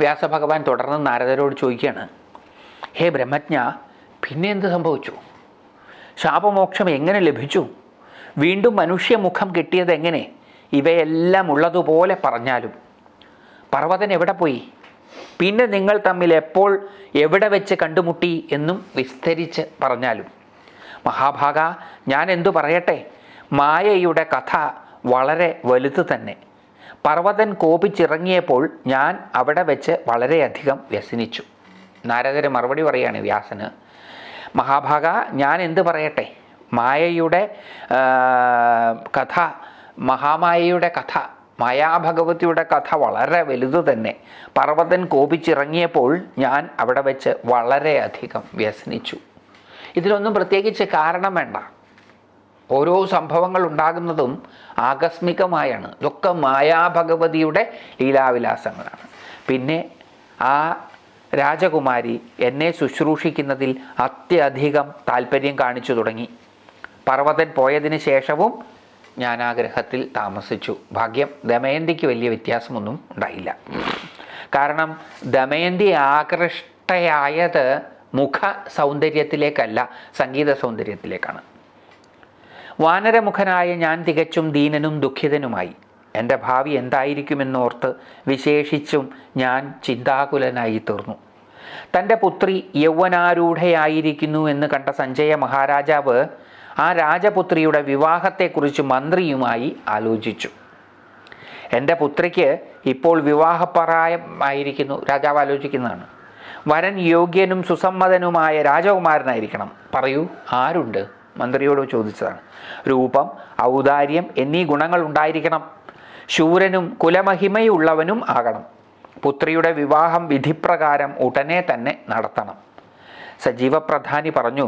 വ്യാസഭഗവാൻ തുടർന്ന് നാരദരോട് ചോദിക്കുകയാണ് ഹേ ബ്രഹ്മജ്ഞ പിന്നെ എന്ത് സംഭവിച്ചു? ശാപമോക്ഷം എങ്ങനെ ലഭിച്ചു? വീണ്ടും മനുഷ്യമുഖം കിട്ടിയത് എങ്ങനെ? ഇവയെല്ലാം ഉള്ളതുപോലെ പറഞ്ഞാലും. പർവതൻ എവിടെ പോയി? പിന്നെ നിങ്ങൾ തമ്മിൽ എപ്പോൾ എവിടെ വെച്ച് കണ്ടുമുട്ടി? എന്നും വിസ്തരിച്ച് പറഞ്ഞാലും. മഹാഭാഗ ഞാൻ എന്തു പറയട്ടെ? മായയുടെ കഥ വളരെ വലുത് തന്നെ. പർവതൻ കോപിച്ചിറങ്ങിയപ്പോൾ ഞാൻ അവിടെ വെച്ച് വളരെയധികം വ്യസനിച്ചു. നാരദർ മറുപടി പറയാണ് വ്യാസന് മഹാഭാഗ ഞാൻ എന്ത് പറയട്ടെ? മായയുടെ കഥ മഹാമായയുടെ കഥ മായാഭഗവതിയുടെ കഥ വളരെ വലുത് തന്നെ. പർവതൻ കോപിച്ചിറങ്ങിയപ്പോൾ ഞാൻ അവിടെ വെച്ച് വളരെയധികം വ്യസനിച്ചു. ഇതിലൊന്നും പ്രത്യേകിച്ച് കാരണം വേണ്ട. ഓരോ സംഭവങ്ങൾ ഉണ്ടാകുന്നതും ആകസ്മികമായാണ്. ഇതൊക്കെ മായാഭഗവതിയുടെ ലീലാവിലാസങ്ങളാണ്. പിന്നെ ആ രാജകുമാരി എന്നെ ശുശ്രൂഷിക്കുന്നതിൽ അത്യധികം താല്പര്യം കാണിച്ചു തുടങ്ങി. പർവതൻ പോയതിന് ശേഷവും ഞാൻ ആ ഗ്രഹത്തിൽ താമസിച്ചു. ഭാഗ്യം ദമയന്തിക്ക് വലിയ വ്യത്യാസമൊന്നും ഉണ്ടായില്ല. കാരണം ദമയന്തി ആകൃഷ്ടയായത് മുഖ സൗന്ദര്യത്തിലേക്കല്ല സംഗീത സൗന്ദര്യത്തിലേക്കാണ്. വാനരമുഖനായ ഞാൻ തികച്ചും ദീനനും ദുഃഖിതനുമായി. എന്റെ ഭാവി എന്തായിരിക്കുമെന്നോർത്ത് വിശേഷിച്ചും ഞാൻ ചിന്താകുലനായി തീർന്നു. തന്റെ പുത്രി യൗവനാരൂഢയായിരിക്കുന്നു എന്ന് കണ്ട സഞ്ജയ മഹാരാജാവ് ആ രാജപുത്രിയുടെ വിവാഹത്തെക്കുറിച്ച് മന്ത്രിയുമായി ആലോചിച്ചു. എന്റെ പുത്രിക്ക് ഇപ്പോൾ വിവാഹപ്രായമായിരിക്കുന്നു. രാജാവ് ആലോചിക്കുന്നതാണ്. വരൻ യോഗ്യനും സുസമ്മതനുമായ രാജകുമാരനായിരിക്കണം. പറയൂ ആരുണ്ട്? മന്ത്രിയോട് ചോദിച്ചതാണ്. രൂപം ഔദാര്യം എന്നീ ഗുണങ്ങൾ ഉണ്ടായിരിക്കണം. ശൂരനും കുലമഹിമയുള്ളവനും ആകണം. പുത്രിയുടെ വിവാഹം വിധിപ്രകാരം ഉടനെ തന്നെ നടത്തണം. സജീവപ്രധാനി പറഞ്ഞു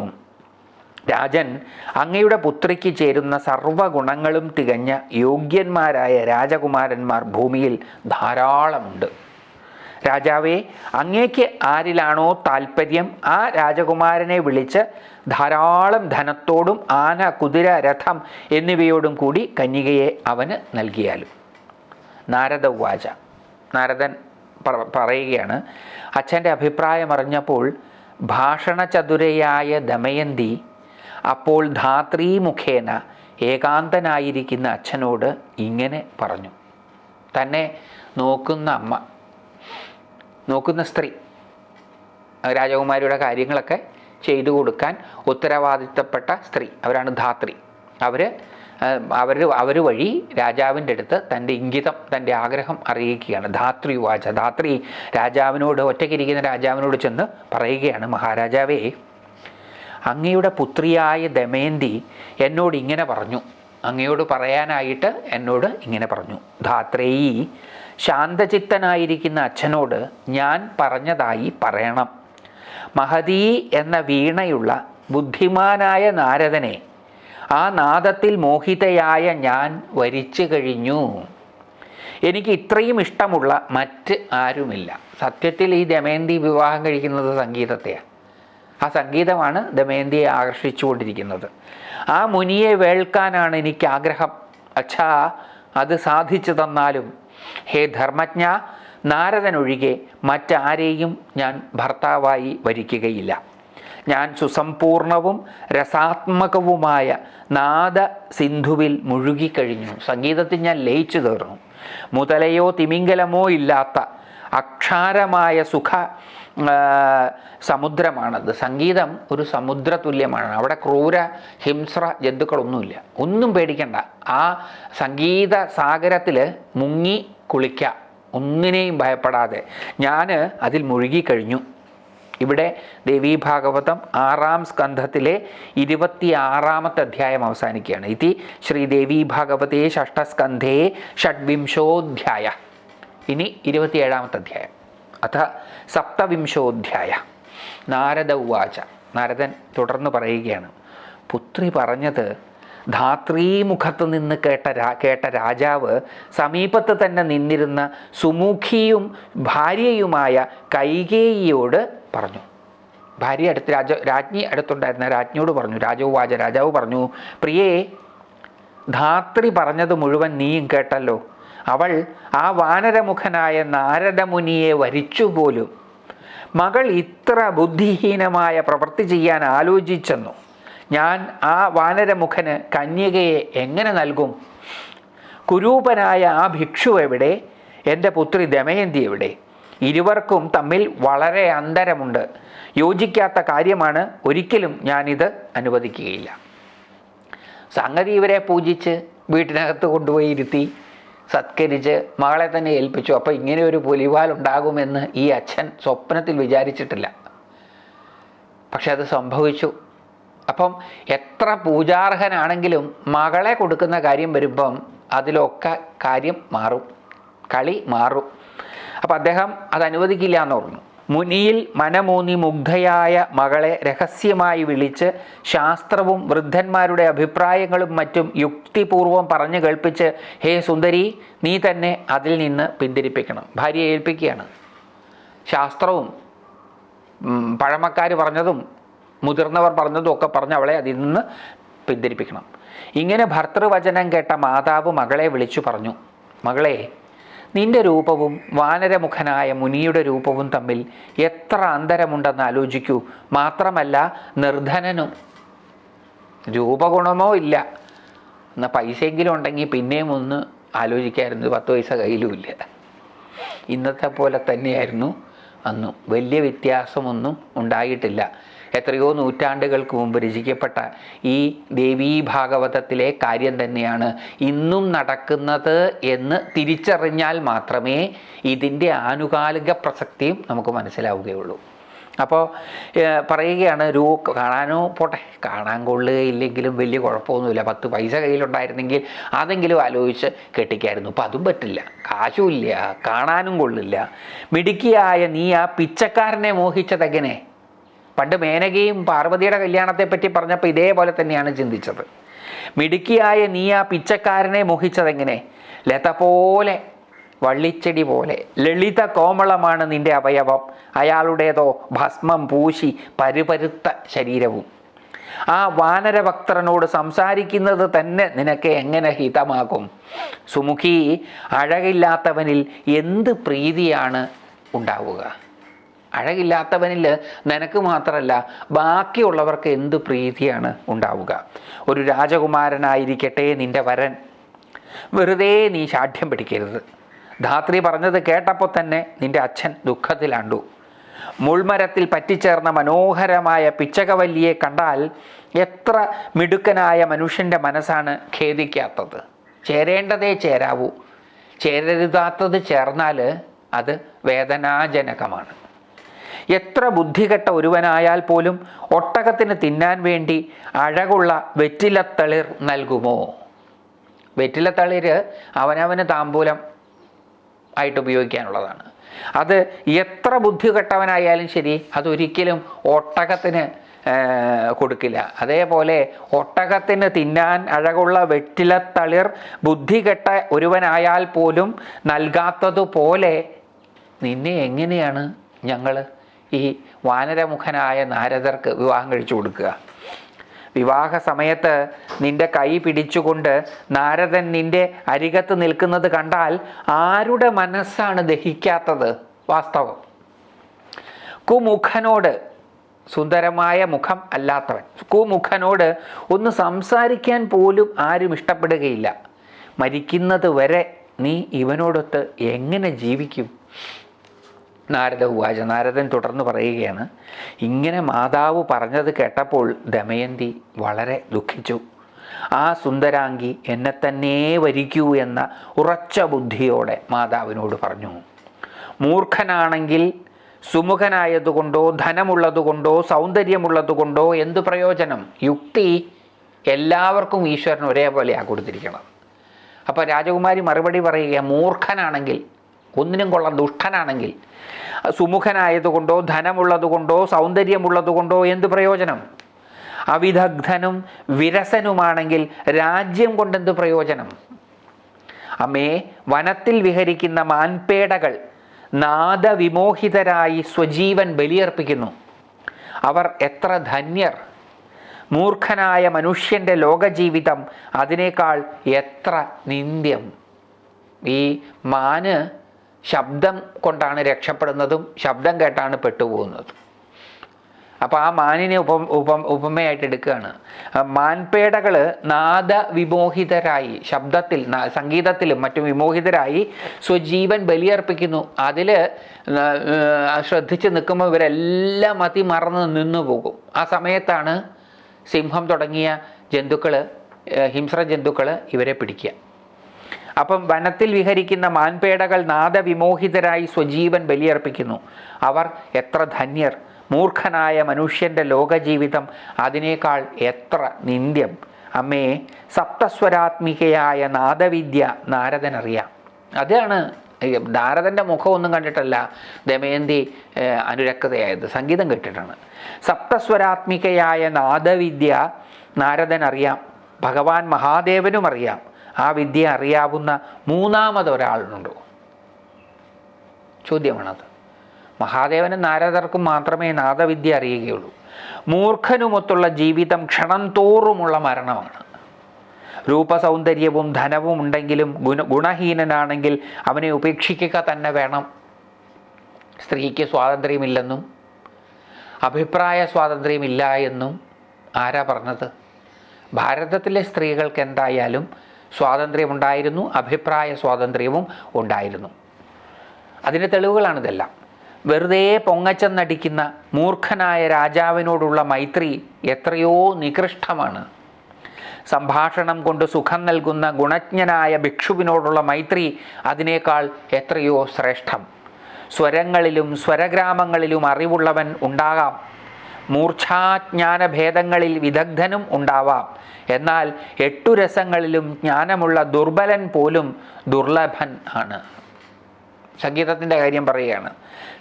രാജൻ അങ്ങയുടെ പുത്രിക്ക് ചേരുന്ന സർവഗുണങ്ങളും തികഞ്ഞ യോഗ്യന്മാരായ രാജകുമാരന്മാർ ഭൂമിയിൽ ധാരാളമുണ്ട്. രാജാവേ അങ്ങേക്ക് ആരിലാണോ താല്പര്യം ആ രാജകുമാരനെ വിളിച്ച് ധാരാളം ധനത്തോടും ആന കുതിര രഥം എന്നിവയോടും കൂടി കന്യകയെ അവന് നൽകിയാലും. നാരദ ഉവാച നാരദൻ പറയുകയാണ് അച്ഛന്റെ അഭിപ്രായം അറിഞ്ഞപ്പോൾ ഭാഷണചതുരയായ ദമയന്തി അപ്പോൾ ധാത്രി മുഖേന ഏകാന്തനായിരിക്കുന്ന അച്ഛനോട് ഇങ്ങനെ പറഞ്ഞു. തന്നെ നോക്കുന്ന അമ്മ നോക്കുന്ന സ്ത്രീ രാജകുമാരിയുടെ കാര്യങ്ങളൊക്കെ ചെയ്തു കൊടുക്കാൻ ഉത്തരവാദിത്തപ്പെട്ട സ്ത്രീ. അവരാണ് ധാത്രി. അവർ അവർ അവർ വഴി രാജാവിന്റെ അടുത്ത് തന്റെ ഇംഗിതം തന്റെ ആഗ്രഹം അറിയിക്കുകയാണ്. ധാത്രി വാച ധാത്രി രാജാവിനോട് ഒറ്റയ്ക്കിരിക്കുന്ന രാജാവിനോട് ചെന്ന് പറയുകയാണ് മഹാരാജാവേ അങ്ങയുടെ പുത്രിയായ ദമയന്തി എന്നോട് ഇങ്ങനെ പറഞ്ഞു. അങ്ങയോട് പറയാനായിട്ട് എന്നോട് ഇങ്ങനെ പറഞ്ഞു. ധാത്രേയി ശാന്തചിത്തനായിരിക്കുന്ന അച്ഛനോട് ഞാൻ പറഞ്ഞതായി പറയണം. മഹതീ എന്ന വീണയുള്ള ബുദ്ധിമാനായ നാരദനെ ആ നാദത്തിൽ മോഹിതയായ ഞാൻ വരിച്ചു കഴിഞ്ഞു. എനിക്ക് ഇത്രയും ഇഷ്ടമുള്ള മറ്റ് ആരുമില്ല. സത്യത്തിൽ ഈ ദമയന്തി വിവാഹം കഴിക്കുന്നത് സംഗീതത്തെയാണ്. ആ സംഗീതമാണ് ദമയന്തിയെ ആകർഷിച്ചുകൊണ്ടിരിക്കുന്നത്. ആ മുനിയെ വേൾക്കാനാണ് എനിക്ക് ആഗ്രഹം അച്ഛാ അത് സാധിച്ചു തന്നാലും. ഹേ ധർമ്മജ്ഞ നാരദനൊഴികെ മറ്റാരെയും ഞാൻ ഭർത്താവായി വരിക്കുകയില്ല. ഞാൻ സുസമ്പൂർണവും രസാത്മകവുമായ നാദ സിന്ധുവിൽ മുഴുകിക്കഴിഞ്ഞു. സംഗീതത്തിൽ ഞാൻ ലയിച്ചു തീർന്നു. മുതലയോ തിമിംഗലമോ ഇല്ലാത്ത അക്ഷാരമായ സുഖ സമുദ്രമാണത്. സംഗീതം ഒരു സമുദ്ര തുല്യമാണ് അവിടെ ക്രൂര ഹിംസ്ര ജന്തുക്കളൊന്നുമില്ല. ഒന്നും പേടിക്കണ്ട. ആ സംഗീത സാഗരത്തിൽ മുങ്ങി കുളിക്കാം. ഒന്നിനെയും ഭയപ്പെടാതെ. ഞാൻ അതിൽ മുഴുകിക്കഴിഞ്ഞു ഇവിടെ ദേവീ ഭാഗവതം ആറാം സ്കന്ധത്തിലെ ഇരുപത്തി ആറാമത്തെ അധ്യായം അവസാനിക്കുകയാണ്. ഇതി ശ്രീദേവി ഭാഗവതേ ഷഷ്ടസ്കന്ധേ ഷഡ്വിംശോധ്യായ. ഇനി ഇരുപത്തിയേഴാമത്തെ അധ്യായം. അഥ സപ്തവിംശോധ്യായ. നാരദ ഉവാച. നാരദൻ തുടർന്ന് പറയുകയാണ്. പുത്രി പറഞ്ഞത് ധാത്രീമുഖത്ത് നിന്ന് കേട്ട രാ കേട്ട രാജാവ് സമീപത്ത് തന്നെ നിന്നിരുന്ന സുമുഖിയും ഭാര്യയുമായ കൈകേയിയോട് പറഞ്ഞു. ഭാര്യ അടുത്ത് രാജ രാജ്ഞി അടുത്തുണ്ടായിരുന്ന രാജ്ഞിയോട് പറഞ്ഞു. രാജവുവാച രാജാവ് പറഞ്ഞു പ്രിയേ ധാത്രി പറഞ്ഞത് മുഴുവൻ നീയും കേട്ടല്ലോ. അവൾ ആ വാനരമുഖനായ നാരദമുനിയെ വരിച്ചുപോലും മകൾ ഇത്ര ബുദ്ധിഹീനമായ പ്രവൃത്തി ചെയ്യാൻ ആലോചിച്ചെന്നു. ഞാൻ ആ വാനരമുഖന് കന്യകയെ എങ്ങനെ നൽകും? കുരൂപനായ ആ ഭിക്ഷു എവിടെ? എന്റെ പുത്രി ദമയന്തി എവിടെ? ഇരുവർക്കും തമ്മിൽ വളരെ അന്തരമുണ്ട്. യോജിക്കാത്ത കാര്യമാണ് ഒരിക്കലും ഞാനിത് അനുവദിക്കുകയില്ല. സംഗതി ഇവരെ പൂജിച്ച് വീട്ടിനകത്ത് കൊണ്ടുപോയി ഇരുത്തി സത്കരിച്ച് മകളെ തന്നെ ഏൽപ്പിച്ചു. അപ്പോൾ ഇങ്ങനെ ഒരു പുലിവാൽ ഉണ്ടാകുമെന്ന് ഈ അച്ഛൻ സ്വപ്നത്തിൽ വിചാരിച്ചിട്ടില്ല. പക്ഷെ അത് സംഭവിച്ചു. അപ്പം എത്ര പൂജാർഹനാണെങ്കിലും മകളെ കൊടുക്കുന്ന കാര്യം വരുമ്പം അതിലൊക്കെ കാര്യം മാറും കളി മാറും. അപ്പം അദ്ദേഹം അത് അനുവദിക്കില്ല എന്ന് പറഞ്ഞു. മുനിയിൽ മനമൂന്നി മുഗ്ധയായ മകളെ രഹസ്യമായി വിളിച്ച് ശാസ്ത്രവും വൃദ്ധന്മാരുടെ അഭിപ്രായങ്ങളും മറ്റും യുക്തിപൂർവം പറഞ്ഞു കേൾപ്പിച്ച് ഹേ സുന്ദരി നീ തന്നെ അതിൽ നിന്ന് പിന്തിരിപ്പിക്കണം. ഭാര്യയെ ഏൽപ്പിക്കുകയാണ്. ശാസ്ത്രവും പഴമക്കാർ പറഞ്ഞതും മുതിർന്നവർ പറഞ്ഞതും ഒക്കെ പറഞ്ഞ് അവളെ അതിൽ നിന്ന് പിന്തിരിപ്പിക്കണം. ഇങ്ങനെ ഭർത്തൃവചനം കേട്ട മാതാവ് മകളെ വിളിച്ചു പറഞ്ഞു മകളെ നിന്റെ രൂപവും വാനരമുഖനായ മുനിയുടെ രൂപവും തമ്മിൽ എത്ര അന്തരമുണ്ടെന്ന് ആലോചിക്കൂ. മാത്രമല്ല നിർധനനും രൂപഗുണമോ ഇല്ല. എന്നാൽ പൈസയെങ്കിലും ഉണ്ടെങ്കിൽ പിന്നെയും ഒന്ന് ആലോചിക്കായിരുന്നു പത്ത് പൈസ കയ്യിലുമില്ല ഇന്നത്തെ പോലെ തന്നെയായിരുന്നു അന്നും. വലിയ വ്യത്യാസമൊന്നും ഉണ്ടായിട്ടില്ല. എത്രയോ നൂറ്റാണ്ടുകൾക്ക് മുമ്പ് രചിക്കപ്പെട്ട ഈ ദേവീ ഭാഗവതത്തിലെ കാര്യം തന്നെയാണ്. ഇന്നും നടക്കുന്നത് എന്ന് തിരിച്ചറിഞ്ഞാൽ മാത്രമേ ഇതിന്റെ ആനുകാലിക പ്രസക്തിയും നമുക്ക് മനസ്സിലാവുകയുള്ളൂ. അപ്പോൾ പറയുകയാണ് രൂ കാണാനോ? പോട്ടെ കാണാൻ കൊള്ളുകയില്ലെങ്കിലും വലിയ കുഴപ്പമൊന്നുമില്ല. പത്ത് പൈസ കയ്യിലുണ്ടായിരുന്നെങ്കിൽ അതെങ്കിലും ആലോചിച്ച് കെട്ടിക്കായിരുന്നു. അപ്പം അതും പറ്റില്ല. കാശുമില്ല കാണാനും കൊള്ളില്ല. മിടുക്കിയായ നീ ആ പിച്ചക്കാരനെ മോഹിച്ചതെങ്ങനെ? പണ്ട് മേനകയും പാർവതിയുടെ കല്യാണത്തെ പറ്റി പറഞ്ഞപ്പോൾ ഇതേപോലെ തന്നെയാണ് ചിന്തിച്ചത്. മിടുക്കിയായ നീ ആ പിച്ചക്കാരനെ മോഹിച്ചതെങ്ങനെ? ലത പോലെ വള്ളിച്ചെടി പോലെ ലളിത കോമളമാണ് നിന്റെ അവയവം അയാളുടേതോ ഭസ്മം പൂശി പരുപരുത്ത ശരീരവും. ആ വാനരഭക്തരനോട് സംസാരിക്കുന്നത് തന്നെ നിനക്ക് എങ്ങനെ ഹിതമാകും? സുമുഖി അഴകില്ലാത്തവനിൽ എന്ത് പ്രീതിയാണ് ഉണ്ടാവുക? അഴകില്ലാത്തവനിൽ നിനക്ക് മാത്രമല്ല ബാക്കിയുള്ളവർക്ക് എന്ത് പ്രീതിയാണ് ഉണ്ടാവുക? ഒരു രാജകുമാരനായിരിക്കട്ടെ നിന്റെ വരൻ. വെറുതെ നീ ശാഠ്യം പിടിക്കരുത്. ധാത്രി പറഞ്ഞത് കേട്ടപ്പോൾ തന്നെ നിന്റെ അച്ഛൻ ദുഃഖത്തിലാണ്ടു. മുൾമരത്തിൽ പറ്റിച്ചേർന്ന മനോഹരമായ പിച്ചകവല്ലിയെ കണ്ടാൽ എത്ര മിടുക്കനായ മനുഷ്യന്റെ മനസ്സാണ് ഖേദിക്കാത്തത്. ചേരേണ്ടതേ ചേരാവൂ. ചേരരുതാത്തത് ചേർന്നാൽ അത് വേദനാജനകമാണ്. എത്ര ബുദ്ധികെട്ട ഒരുവനായാൽ പോലും ഒട്ടകത്തിന് തിന്നാൻ വേണ്ടി അഴകുള്ള വെറ്റിലത്തളിർ നൽകുമോ? വെറ്റിലത്തളിർ അവനവന് താമ്പൂലം ആയിട്ട് ഉപയോഗിക്കാനുള്ളതാണ്. അത് എത്ര ബുദ്ധികെട്ടവനായാലും ശരി അതൊരിക്കലും ഒട്ടകത്തിന് കൊടുക്കില്ല. അതേപോലെ ഒട്ടകത്തിന് തിന്നാൻ അഴകുള്ള വെറ്റിലത്തളിർ ബുദ്ധികെട്ട ഒരുവനായാൽ പോലും നൽകാത്തതുപോലെ നിന്നെ എങ്ങനെയാണ് ഞങ്ങൾ ഈ വാനരമുഖനായ നാരദർക്ക് വിവാഹം കഴിച്ചു കൊടുക്കുക. വിവാഹ സമയത്ത് നിന്റെ കൈ പിടിച്ചുകൊണ്ട് നാരദൻ നിന്റെ അരികത്ത് നിൽക്കുന്നത് കണ്ടാൽ ആരുടെ മനസ്സാണ് ദഹിക്കാത്തത്? വാസ്തവം. കുമുഖനോട് സുന്ദരമായ മുഖം അല്ലാത്തവൻ. കുമുഖനോട് ഒന്ന് സംസാരിക്കാൻ പോലും ആരും ഇഷ്ടപ്പെടുകയില്ല. മരിക്കുന്നത് വരെ നീ ഇവനോടൊത്ത് എങ്ങനെ ജീവിക്കും? നാരദ ഉവാച നാരദൻ തുടർന്ന് പറയുകയാണ് ഇങ്ങനെ മാതാവ് പറഞ്ഞത് കേട്ടപ്പോൾ ദമയന്തി വളരെ ദുഃഖിച്ചു. ആ സുന്ദരാംഗി എന്നെ തന്നെ വരിക്കൂ എന്ന ഉറച്ച ബുദ്ധിയോടെ മാതാവിനോട് പറഞ്ഞു. മൂർഖനാണെങ്കിൽ സുമുഖനായതുകൊണ്ടോ ധനമുള്ളതുകൊണ്ടോ സൗന്ദര്യമുള്ളതുകൊണ്ടോ എന്ത് പ്രയോജനം? യുക്തി എല്ലാവർക്കും ഈശ്വരൻ ഒരേപോലെയാണ് കൊടുത്തിരിക്കണം അപ്പോൾ രാജകുമാരി മറുപടി പറയുക മൂർഖനാണെങ്കിൽ ഒന്നിനും കൊള്ളാം. ദുഷ്ടനാണെങ്കിൽ. സുമുഖനായതുകൊണ്ടോ ധനമുള്ളതുകൊണ്ടോ സൗന്ദര്യമുള്ളതുകൊണ്ടോ എന്ത് പ്രയോജനം? അവിദഗ്ധനും വിരസനുമാണെങ്കിൽ രാജ്യം കൊണ്ടെന്ത് പ്രയോജനം? അമ്മേ വനത്തിൽ വിഹരിക്കുന്ന മാൻപേടകൾ നാദവിമോഹിതരായി സ്വജീവൻ ബലിയർപ്പിക്കുന്നു. അവർ എത്ര ധന്യർ. മൂർഖനായ മനുഷ്യന്റെ ലോകജീവിതം അതിനേക്കാൾ എത്ര നിന്ദ്യം. ഈ മാന് ശബ്ദം കൊണ്ടാണ് രക്ഷപ്പെടുന്നതും ശബ്ദം കേട്ടാണ് പെട്ടുപോകുന്നതും. അപ്പോൾ ആ മാനിനെ ഉപ ഉപ ഉപമയായിട്ട് എടുക്കുകയാണ്. മാൻപേടകൾ നാദ വിമോഹിതരായി ശബ്ദത്തിൽ സംഗീതത്തിലും മറ്റും വിമോഹിതരായി സ്വജീവൻ ബലിയർപ്പിക്കുന്നു. അതിൽ ശ്രദ്ധിച്ച് നിൽക്കുമ്പോൾ ഇവരെല്ലാം അതിമറന്ന് നിന്നു പോകും. ആ സമയത്താണ് സിംഹം തുടങ്ങിയ ജന്തുക്കൾ ഹിംസ്ര ജന്തുക്കൾ ഇവരെ പിടിക്കുക. അപ്പം വനത്തിൽ വിഹരിക്കുന്ന മാൻപേടകൾ നാദവിമോഹിതരായി സ്വജീവൻ ബലിയർപ്പിക്കുന്നു. അവർ എത്ര ധന്യർ. മൂർഖനായ മനുഷ്യന്റെ ലോകജീവിതം അതിനേക്കാൾ എത്ര നിന്ദ്യം. അമ്മേ സപ്തസ്വരാത്മികയായ നാദവിദ്യ നാരദനറിയാം. അതാണ് നാരദന്റെ മുഖമൊന്നും കണ്ടിട്ടല്ല ദമയന്തി അനുരക്തയായത്. സംഗീതം കേട്ടിട്ടാണ്. സപ്തസ്വരാത്മികയായ നാദവിദ്യ നാരദൻ അറിയാം ഭഗവാൻ മഹാദേവനും അറിയാം. ആ വിദ്യ അറിയാവുന്ന മൂന്നാമതൊരാളുണ്ടോ. ചോദ്യമാണത്. മഹാദേവനും നാരദർക്കും മാത്രമേ നാദവിദ്യ അറിയുകയുള്ളൂ. മൂർഖനുമൊത്തുള്ള ജീവിതം ക്ഷണം തോറുമുള്ള മരണമാണ്. രൂപസൗന്ദര്യവും ധനവും ഉണ്ടെങ്കിലും ഗുണ ഗുണഹീനനാണെങ്കിൽ അവനെ ഉപേക്ഷിക്കുക തന്നെ വേണം. സ്ത്രീക്ക് സ്വാതന്ത്ര്യമില്ലെന്നും അഭിപ്രായ സ്വാതന്ത്ര്യമില്ല എന്നും ആരാ പറഞ്ഞത്? ഭാരതത്തിലെ സ്ത്രീകൾക്ക് എന്തായാലും സ്വാതന്ത്ര്യമുണ്ടായിരുന്നു അഭിപ്രായ സ്വാതന്ത്ര്യവും ഉണ്ടായിരുന്നു. അതിന്റെ തെളിവുകളാണിതെല്ലാം. വെറുതെ പൊങ്ങച്ചെന്നടിക്കുന്ന മൂർഖനായ രാജാവിനോടുള്ള മൈത്രി എത്രയോ നികൃഷ്ടമാണ്. സംഭാഷണം കൊണ്ട് സുഖം നൽകുന്ന ഗുണജ്ഞനായ ഭിക്ഷുവിനോടുള്ള മൈത്രി അതിനേക്കാൾ എത്രയോ ശ്രേഷ്ഠം. സ്വരങ്ങളിലും സ്വരഗ്രാമങ്ങളിലും അറിവുള്ളവൻ ഉണ്ടാകാം. മൂർച്ഛാജ്ഞാന ഭേദങ്ങളിൽ വിദഗ്ധനും ഉണ്ടാവാം. എന്നാൽ എട്ടു രസങ്ങളിലും ജ്ഞാനമുള്ള ദുർബലൻ പോലും ദുർലഭൻ ആണ്. സംഗീതത്തിന്റെ കാര്യം പറയുകയാണ്.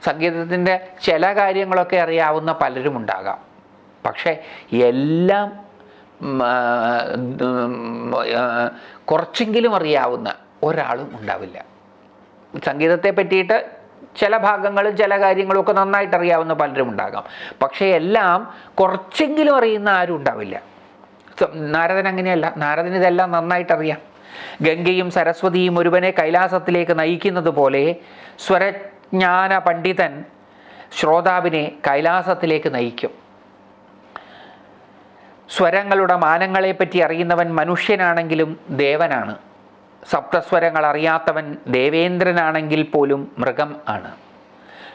സംഗീതത്തിന്റെ ചില കാര്യങ്ങളൊക്കെ അറിയാവുന്ന പലരും ഉണ്ടാകാം. പക്ഷേ എല്ലാം കുറച്ചെങ്കിലും അറിയാവുന്ന ഒരാളും ഉണ്ടാവില്ല. സംഗീതത്തെ പറ്റിയിട്ട് ചില ഭാഗങ്ങളും ചില കാര്യങ്ങളും ഒക്കെ നന്നായിട്ട് അറിയാവുന്ന പലരും ഉണ്ടാകാം. പക്ഷേ എല്ലാം കുറച്ചെങ്കിലും അറിയുന്ന ആരും ഉണ്ടാവില്ല. നാരദൻ അങ്ങനെയല്ല. നാരദൻ ഇതെല്ലാം നന്നായിട്ട് അറിയാം. ഗംഗയും സരസ്വതിയും ഒരുവനെ കൈലാസത്തിലേക്ക് നയിക്കുന്നത് പോലെ സ്വരജ്ഞാന പണ്ഡിതൻ ശ്രോതാവിനെ കൈലാസത്തിലേക്ക് നയിക്കും. സ്വരങ്ങളുടെ മാനങ്ങളെപ്പറ്റി അറിയുന്നവൻ മനുഷ്യനാണെങ്കിലും ദേവനാണ്. സപ്തസ്വരങ്ങൾ അറിയാത്തവൻ ദേവേന്ദ്രനാണെങ്കിൽ പോലും മൃഗം ആണ്.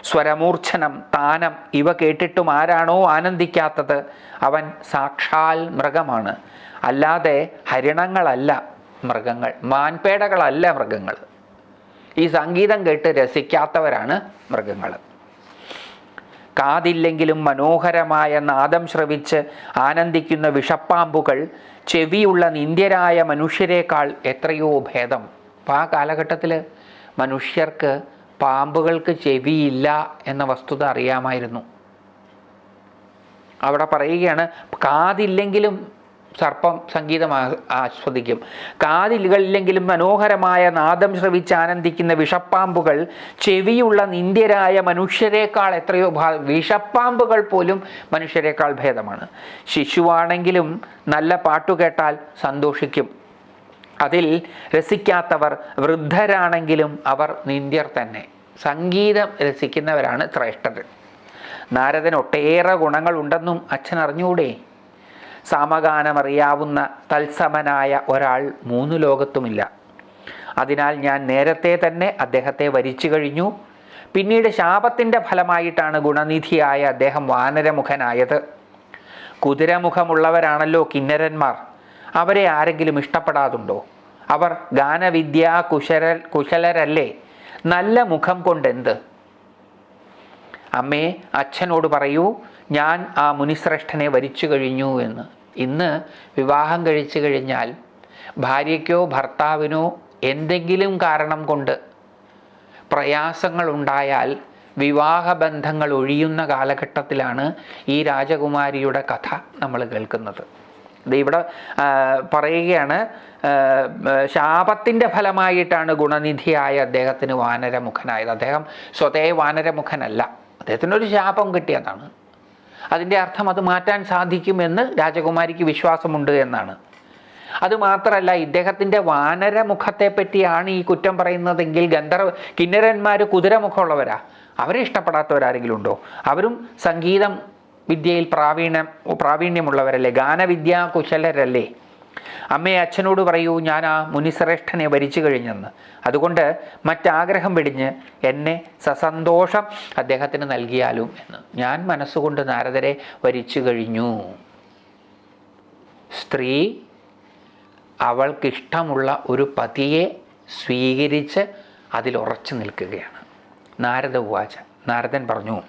സ്വരമൂർച്ഛനം താനം ഇവ കേട്ടിട്ടും ആരാണോ ആനന്ദിക്കാത്തത് അവൻ സാക്ഷാൽ മൃഗമാണ്. അല്ലാതെ ഹരിണങ്ങളല്ല മൃഗങ്ങൾ മാൻപേടകളല്ല മൃഗങ്ങൾ. ഈ സംഗീതം കേട്ട് രസിക്കാത്തവരാണ് മൃഗങ്ങൾ. കാതില്ലെങ്കിലും മനോഹരമായ നാദം ശ്രവിച്ച് ആനന്ദിക്കുന്ന വിഷപ്പാമ്പുകൾ ചെവിയുള്ള നിന്ദ്യരായ മനുഷ്യരെക്കാൾ എത്രയോ ഭേദം. അപ്പം ആ കാലഘട്ടത്തിൽ മനുഷ്യർക്ക് പാമ്പുകൾക്ക് ചെവിയില്ല എന്ന വസ്തുത അറിയാമായിരുന്നു. അവിടെ പറയുകയാണ് കാതില്ലെങ്കിലും സർപ്പം സംഗീതം ആസ്വദിക്കും. കാതിലുകളില്ലെങ്കിലും മനോഹരമായ നാദം ശ്രവിച്ച് ആനന്ദിക്കുന്ന വിഷപ്പാമ്പുകൾ ചെവിയുള്ള നിന്ദ്യരായ മനുഷ്യരെക്കാൾ എത്രയോ വിഷപ്പാമ്പുകൾ പോലും മനുഷ്യരെക്കാൾ ഭേദമാണ്. ശിശുവാണെങ്കിലും നല്ല പാട്ടു കേട്ടാൽ സന്തോഷിക്കും. അതിൽ രസിക്കാത്തവർ വൃദ്ധരാണെങ്കിലും അവർ നിന്ദ്യർ തന്നെ. സംഗീതം രസിക്കുന്നവരാണ് ശ്രേഷ്ഠർ. നാരദൻ ഒട്ടേറെ ഗുണങ്ങളുണ്ടെന്നും അച്ഛൻ അറിഞ്ഞൂടെ സാമഗാനമറിയാവുന്ന തത്സമനായ ഒരാൾ മൂന്ന് ലോകത്തുമില്ല. അതിനാൽ ഞാൻ നേരത്തെ തന്നെ അദ്ദേഹത്തെ വരിച്ചു കഴിഞ്ഞു. പിന്നീട് ശാപത്തിന്റെ ഫലമായിട്ടാണ് ഗുണനിധിയായ അദ്ദേഹം വാനരമുഖനായത്. കുതിരമുഖമുള്ളവരാണല്ലോ കിന്നരന്മാർ. അവരെ ആരെങ്കിലും ഇഷ്ടപ്പെടാതുണ്ടോ അവർ ഗാനവിദ്യ കുശല കുശലരല്ലേ? നല്ല മുഖം കൊണ്ടെന്ത്? അമ്മേ അച്ഛനോട് പറയൂ ഞാൻ ആ മുനിശ്രേഷ്ഠനെ വരിച്ചു കഴിഞ്ഞു എന്ന്. ഇന്ന് വിവാഹം കഴിച്ചു കഴിഞ്ഞാൽ ഭാര്യയ്ക്കോ ഭർത്താവിനോ എന്തെങ്കിലും കാരണം കൊണ്ട് പ്രയാസങ്ങൾ ഉണ്ടായാൽ വിവാഹബന്ധങ്ങൾ ഒഴിയുന്ന കാലഘട്ടത്തിലാണ് ഈ രാജകുമാരിയുടെ കഥ നമ്മൾ കേൾക്കുന്നത്. ഇവിടെ പറയുകയാണ് ശാപത്തിന്റെ ഫലമായിട്ടാണ് ഗുണനിധിയായ അദ്ദേഹത്തിന് വാനരമുഖനായത്. അദ്ദേഹം സ്വതേ വാനരമുഖനല്ല. അദ്ദേഹത്തിനൊരു ശാപം കിട്ടിയതാണ്. അതിന്റെ അർത്ഥം അത് മാറ്റാൻ സാധിക്കുമെന്ന് രാജകുമാരിക്ക് വിശ്വാസമുണ്ട് എന്നാണ്. അതുമാത്രമല്ല ഇദ്ദേഹത്തിന്റെ വാനരമുഖത്തെ പറ്റിയാണ് ഈ കുറ്റം പറയുന്നതെങ്കിൽ ഗന്ധർവ കിന്നരന്മാർ കുതിരമുഖമുള്ളവരാ. അവരെ ഇഷ്ടപ്പെടാത്തവരാരെങ്കിലും ഉണ്ടോ അവരും സംഗീതം വിദ്യയിൽ പ്രാവീണ്യം പ്രാവീണ്യമുള്ളവരല്ലേ? ഗാനവിദ്യാ കുശലരല്ലേ? അമ്മയെ അച്ഛനോട് പറയൂ ഞാൻ ആ മുനിശ്രേഷ്ഠനെ വരിച്ചു കഴിഞ്ഞെന്ന്. അതുകൊണ്ട് മറ്റാഗ്രഹം വെടിഞ്ഞ് എന്നെ സസന്തോഷം അദ്ദേഹത്തിന് നൽകിയാലും എന്ന്. ഞാൻ മനസ്സുകൊണ്ട് നാരദരെ വരിച്ചു കഴിഞ്ഞു. സ്ത്രീ അവൾക്കിഷ്ടമുള്ള ഒരു പതിയെ സ്വീകരിച്ച് അതിലുറച്ചു നിൽക്കുകയാണ്. നാരദ ഉവാച. നാരദൻ പറഞ്ഞു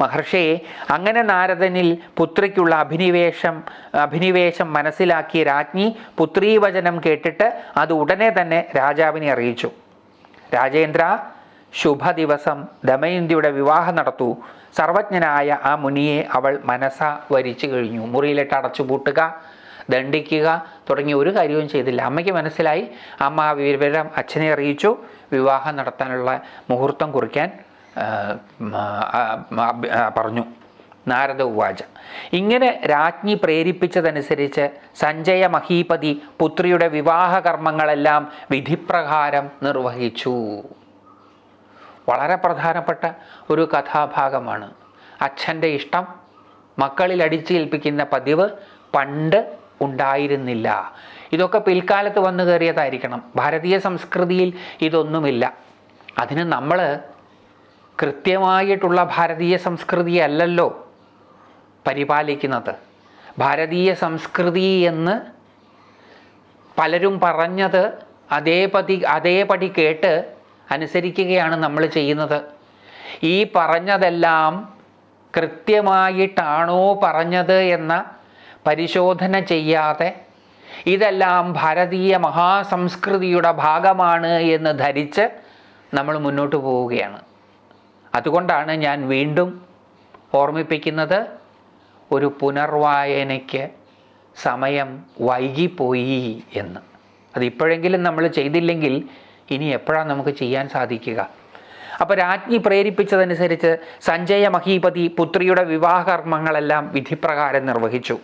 മഹർഷിയെ അങ്ങനെ നാരദനിൽ പുത്രിക്കുള്ള അഭിനിവേശം അഭിനിവേശം മനസ്സിലാക്കിയ രാജ്ഞി പുത്രീവചനം കേട്ടിട്ട് അത് ഉടനെ തന്നെ രാജാവിനെ അറിയിച്ചു. രാജേന്ദ്ര ശുഭദിവസം ദമയന്തിയുടെ വിവാഹം നടത്തൂ. സർവജ്ഞനായ ആ മുനിയെ അവൾ മനസ്സ വരിച്ചു കഴിഞ്ഞു. മുറിയിലിട്ട് അടച്ചു പൂട്ടുക ദണ്ഡിക്കുക തുടങ്ങിയ ഒരു കാര്യവും ചെയ്തില്ല. അമ്മയ്ക്ക് മനസ്സിലായി. അമ്മ ആ വിവരം അച്ഛനെ അറിയിച്ചു. വിവാഹം നടത്താനുള്ള മുഹൂർത്തം കുറിക്കാൻ പറഞ്ഞു. നാരദ ഉവാച. ഇങ്ങനെ രാജ്ഞി പ്രേരിപ്പിച്ചതനുസരിച്ച് സഞ്ജയ മഹീപതി പുത്രിയുടെ വിവാഹ കർമ്മങ്ങളെല്ലാം വിധിപ്രകാരം നിർവഹിച്ചു. വളരെ പ്രധാനപ്പെട്ട ഒരു കഥാഭാഗമാണ്. അച്ഛന്റെ ഇഷ്ടം മക്കളിൽ അടിച്ചേൽപ്പിക്കുന്ന പതിവ് പണ്ട് ഉണ്ടായിരുന്നില്ല. ഇതൊക്കെ പിൽക്കാലത്ത് വന്നു കയറിയതായിരിക്കണം. ഭാരതീയ സംസ്കൃതിയിൽ ഇതൊന്നുമില്ല. അതിന് നമ്മൾ കൃത്യമായിട്ടുള്ള ഭാരതീയ സംസ്കൃതി അല്ലല്ലോ പരിപാലിക്കുന്നത്. ഭാരതീയ സംസ്കൃതി എന്ന് പലരും പറഞ്ഞത് അതേപതി അതേപടി കേട്ട് അനുസരിക്കുകയാണ് നമ്മൾ ചെയ്യുന്നത്. ഈ പറഞ്ഞതെല്ലാം കൃത്യമായിട്ടാണോ പറഞ്ഞത് എന്ന പരിശോധന ചെയ്യാതെ ഇതെല്ലാം ഭാരതീയ മഹാസംസ്കൃതിയുടെ ഭാഗമാണ് എന്ന് ധരിച്ച് നമ്മൾ മുന്നോട്ട് പോവുകയാണ്. അതുകൊണ്ടാണ് ഞാൻ വീണ്ടും ഓർമ്മിപ്പിക്കുന്നത് ഒരു പുനർവായനയ്ക്ക് സമയം വൈകിപ്പോയി എന്ന്. അതിപ്പോഴെങ്കിലും നമ്മൾ ചെയ്തില്ലെങ്കിൽ ഇനി എപ്പോഴാണ് നമുക്ക് ചെയ്യാൻ സാധിക്കുക? അപ്പോൾ രാജ്ഞി പ്രേരിപ്പിച്ചതനുസരിച്ച് സഞ്ജയ മഹീപതി പുത്രിയുടെ വിവാഹകർമ്മങ്ങളെല്ലാം വിധിപ്രകാരം നിർവഹിച്ചു.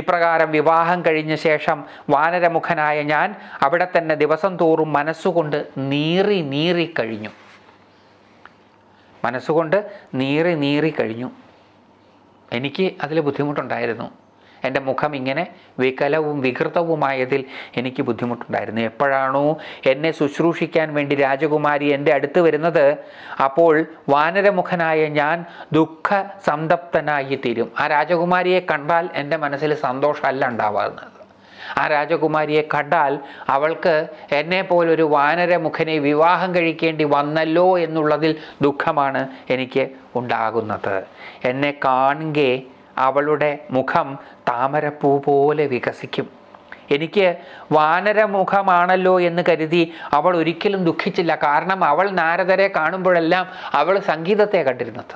ഇപ്രകാരം വിവാഹം കഴിഞ്ഞ ശേഷം വാനരമുഖനായ ഞാൻ അവിടെ തന്നെ ദിവസം തോറും മനസ്സുകൊണ്ട് നീറി നീറി കഴിഞ്ഞു. മനസ്സുകൊണ്ട് നീറി നീറി കഴിഞ്ഞു. എനിക്ക് അതിൽ ബുദ്ധിമുട്ടുണ്ടായിരുന്നു. എന്റെ മുഖം ഇങ്ങനെ വികലവും വികൃതവുമായതിൽ എനിക്ക് ബുദ്ധിമുട്ടുണ്ടായിരുന്നു. എപ്പോഴാണോ എന്നെ ശുശ്രൂഷിക്കാൻ വേണ്ടി രാജകുമാരി എന്റെ അടുത്ത് വരുന്നത് അപ്പോൾ വാനരമുഖനായ ഞാൻ ദുഃഖ സംതപ്തനായി തീരും ആ രാജകുമാരിയെ കണ്ടാൽ എന്റെ മനസ്സിൽ സന്തോഷമല്ല ഉണ്ടാവുന്നത് ആ രാജകുമാരിയെ കണ്ടാൽ അവൾക്ക് എന്നെ പോലൊരു വാനരമുഖനെ വിവാഹം കഴിക്കേണ്ടി വന്നല്ലോ എന്നുള്ളതിൽ ദുഃഖമാണ് എനിക്ക് ഉണ്ടാകുന്നത്. എന്നെ കാണുകെ അവളുടെ മുഖം താമരപ്പൂ പോലെ വികസിക്കും. എനിക്ക് വാനരമുഖമാണല്ലോ എന്ന് കരുതി അവൾ ഒരിക്കലും ദുഃഖിച്ചില്ല. കാരണം അവൾ നാരദരെ കാണുമ്പോഴെല്ലാം അവൾ സംഗീതത്തെ കണ്ടിരുന്നത്.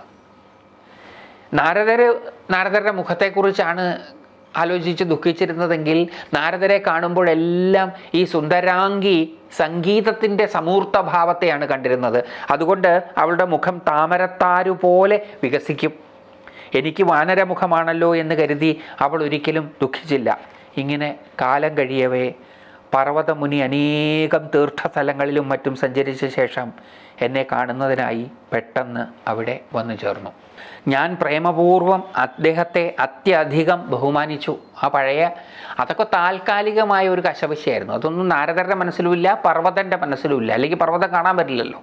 നാരദര് നാരദരുടെ മുഖത്തെക്കുറിച്ചാണ് ആലോചിച്ച് ദുഃഖിച്ചിരുന്നതെങ്കിൽ നാരദരെ കാണുമ്പോഴെല്ലാം ഈ സുന്ദരാംഗി സംഗീതത്തിന്റെ സമൂർത്ത ഭാവത്തെയാണ് കണ്ടിരുന്നത്. അതുകൊണ്ട് അവളുടെ മുഖം താമരത്താരു പോലെ വികസിക്കും. എനിക്ക് വാനരമുഖമാണല്ലോ എന്ന് കരുതി അവൾ ഒരിക്കലും ദുഃഖിച്ചില്ല. ഇങ്ങനെ കാലം കഴിയവേ പർവതമുനി അനേകം തീർത്ഥസ്ഥലങ്ങളിലും മറ്റും സഞ്ചരിച്ച ശേഷം എന്നെ കാണുന്നതിനായി പെട്ടെന്ന് അവിടെ വന്നു ചേർന്നു. ഞാൻ പ്രേമപൂർവം അദ്ദേഹത്തെ അത്യധികം ബഹുമാനിച്ചു. ആ പഴയ അതൊക്കെ താൽക്കാലികമായ ഒരു കശപശയായിരുന്നു. അതൊന്നും നാരദരുടെ മനസ്സിലുമില്ല പർവതന്റെ മനസ്സിലുമില്ല. അല്ലെങ്കിൽ പർവതം കാണാൻ പറ്റില്ലല്ലോ.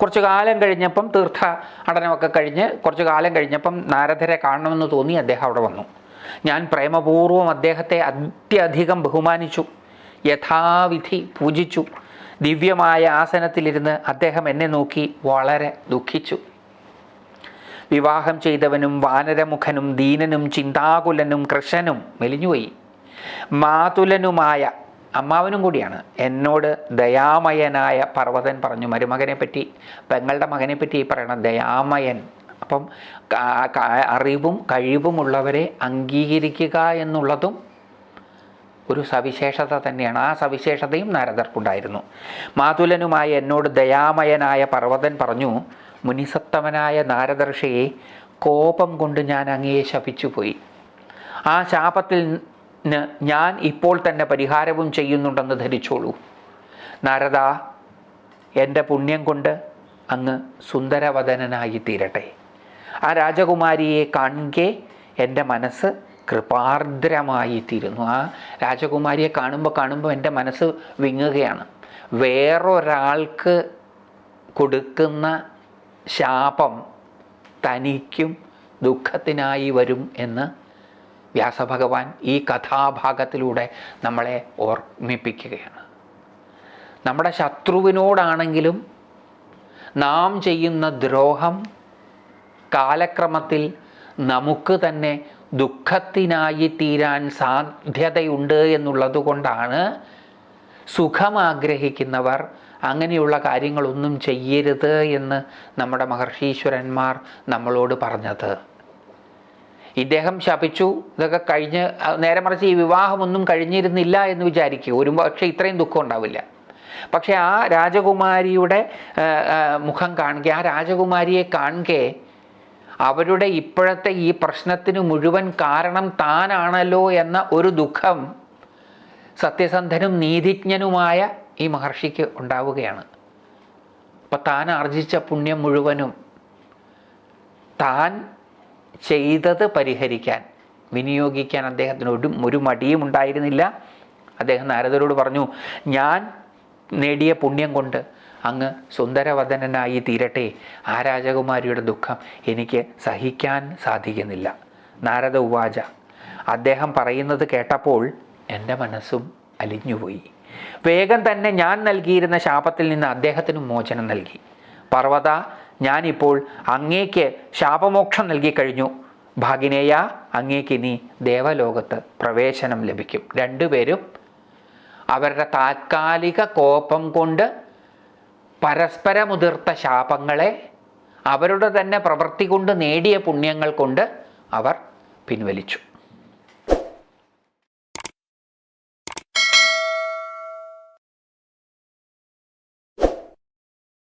കുറച്ച് കാലം കഴിഞ്ഞപ്പം തീർത്ഥ അടനമൊക്കെ കഴിഞ്ഞ് കുറച്ച് കാലം കഴിഞ്ഞപ്പം നാരദരെ കാണണമെന്ന് തോന്നി അദ്ദേഹം അവിടെ വന്നു. ഞാൻ പ്രേമപൂർവം അദ്ദേഹത്തെ അത്യധികം ബഹുമാനിച്ചു. യഥാവിധി പൂജിച്ചു. ദിവ്യമായ ആസനത്തിലിരുന്ന് അദ്ദേഹം എന്നെ നോക്കി വളരെ ദുഃഖിച്ചു. വിവാഹം ചെയ്തവനും വാനരമുഖനും ദീനനും ചിന്താകുലനും കൃഷനും മെലിഞ്ഞുപോയി. മാതുലനുമായ അമ്മാവനും കൂടിയാണ്. എന്നോട് ദയാമയനായ പർവതൻ പറഞ്ഞു മരുമകനെ പറ്റി പെങ്ങളുടെ മകനെ പറ്റി പറയണം ദയാമയൻ. അപ്പം അറിവും കഴിവുമുള്ളവരെ അംഗീകരിക്കുക എന്നുള്ളതും ഒരു സവിശേഷത തന്നെയാണ്. ആ സവിശേഷതയും നാരദർക്കുണ്ടായിരുന്നു. മാതുലനുമായ എന്നോട് ദയാമയനായ പർവതൻ പറഞ്ഞു മുനിസത്തമനായ നാരദർഷിയെ കോപം കൊണ്ട് ഞാൻ അങ്ങയെ ശപിച്ചുപോയി. ആ ശാപത്തിൽ ഞാൻ ഇപ്പോൾ തന്നെ പരിഹാരവും ചെയ്യുന്നുണ്ടെന്ന് ധരിച്ചോളൂ. നാരദ എന്റെ പുണ്യം കൊണ്ട് അങ്ങ് സുന്ദരവദനനായി തീരട്ടെ ആ രാജകുമാരിയെ കാണുകെ എന്റെ മനസ്സ് കൃപാർദ്രമായി തീരുന്നു. ആ രാജകുമാരിയെ കാണുമ്പോൾ കാണുമ്പോൾ എന്റെ മനസ്സ് വിങ്ങുകയാണ്. വേറൊരാൾക്ക് കൊടുക്കുന്ന ശാപം തനിക്കും ദുഃഖത്തിനായി വരും എന്ന് വ്യാസഭഗവാൻ ഈ കഥാഭാഗത്തിലൂടെ നമ്മളെ ഓർമ്മിപ്പിക്കുകയാണ്. നമ്മുടെ ശത്രുവിനോടാണെങ്കിലും നാം ചെയ്യുന്ന ദ്രോഹം കാലക്രമത്തിൽ നമുക്ക് തന്നെ ദുഃഖത്തിനായി തീരാൻ സാധ്യതയുണ്ട് എന്നുള്ളത് കൊണ്ടാണ് സുഖം ആഗ്രഹിക്കുന്നവർ അങ്ങനെയുള്ള കാര്യങ്ങളൊന്നും ചെയ്യരുത് എന്ന് നമ്മുടെ മഹർഷീശ്വരന്മാർ നമ്മളോട് പറഞ്ഞത്. ഇദ്ദേഹം ശപിച്ചു ഇതൊക്കെ കഴിഞ്ഞ് നേരെ മറിച്ച് ഈ വിവാഹമൊന്നും കഴിഞ്ഞിരുന്നില്ല എന്ന് വിചാരിക്കുക ഒരു പക്ഷേ ഇത്രയും ദുഃഖം ഉണ്ടാവില്ല. പക്ഷേ ആ രാജകുമാരിയുടെ മുഖം കാണുക ആ രാജകുമാരിയെ കാണുക അവരുടെ ഇപ്പോഴത്തെ ഈ പ്രശ്നത്തിന് മുഴുവൻ കാരണം താനാണല്ലോ എന്ന ഒരു ദുഃഖം സത്യസന്ധനും നീതിജ്ഞനുമായ ഈ മഹർഷിക്ക് ഉണ്ടാവുകയാണ്. അപ്പം താൻ ആർജിച്ച പുണ്യം മുഴുവനും താൻ ചെയ്തത് പരിഹരിക്കാൻ വിനിയോഗിക്കാൻ അദ്ദേഹത്തിന് ഒരു ഒരു മടിയും ഉണ്ടായിരുന്നില്ല. അദ്ദേഹം നാരദരോട് പറഞ്ഞു ഞാൻ നേടിയ പുണ്യം കൊണ്ട് അങ്ങ് സുന്ദരവദനായി തീരട്ടെ. ആ രാജകുമാരിയുടെ ദുഃഖം എനിക്ക് സഹിക്കാൻ സാധിക്കുന്നില്ല. നാരദ ഉവാച അദ്ദേഹം പറയുന്നത് കേട്ടപ്പോൾ എന്റെ മനസ്സും അലിഞ്ഞുപോയി. വേഗം തന്നെ ഞാൻ നൽകിയിരുന്ന ശാപത്തിൽ നിന്ന് അദ്ദേഹത്തിന് മോചനം നൽകി. പർവത ഞാനിപ്പോൾ അങ്ങേക്ക് ശാപമോക്ഷം നൽകി കഴിഞ്ഞു. ഭാഗിനേയ അങ്ങേക്ക് ഇനി ദേവലോകത്ത് പ്രവേശനം ലഭിക്കും. രണ്ടുപേരും അവരുടെ താത്കാലിക കോപം കൊണ്ട് പരസ്പരമുതിർത്ത ശാപങ്ങളെ അവരുടെ തന്നെ പ്രവൃത്തി കൊണ്ട് നേടിയ പുണ്യങ്ങൾ കൊണ്ട് അവർ പിൻവലിച്ചു.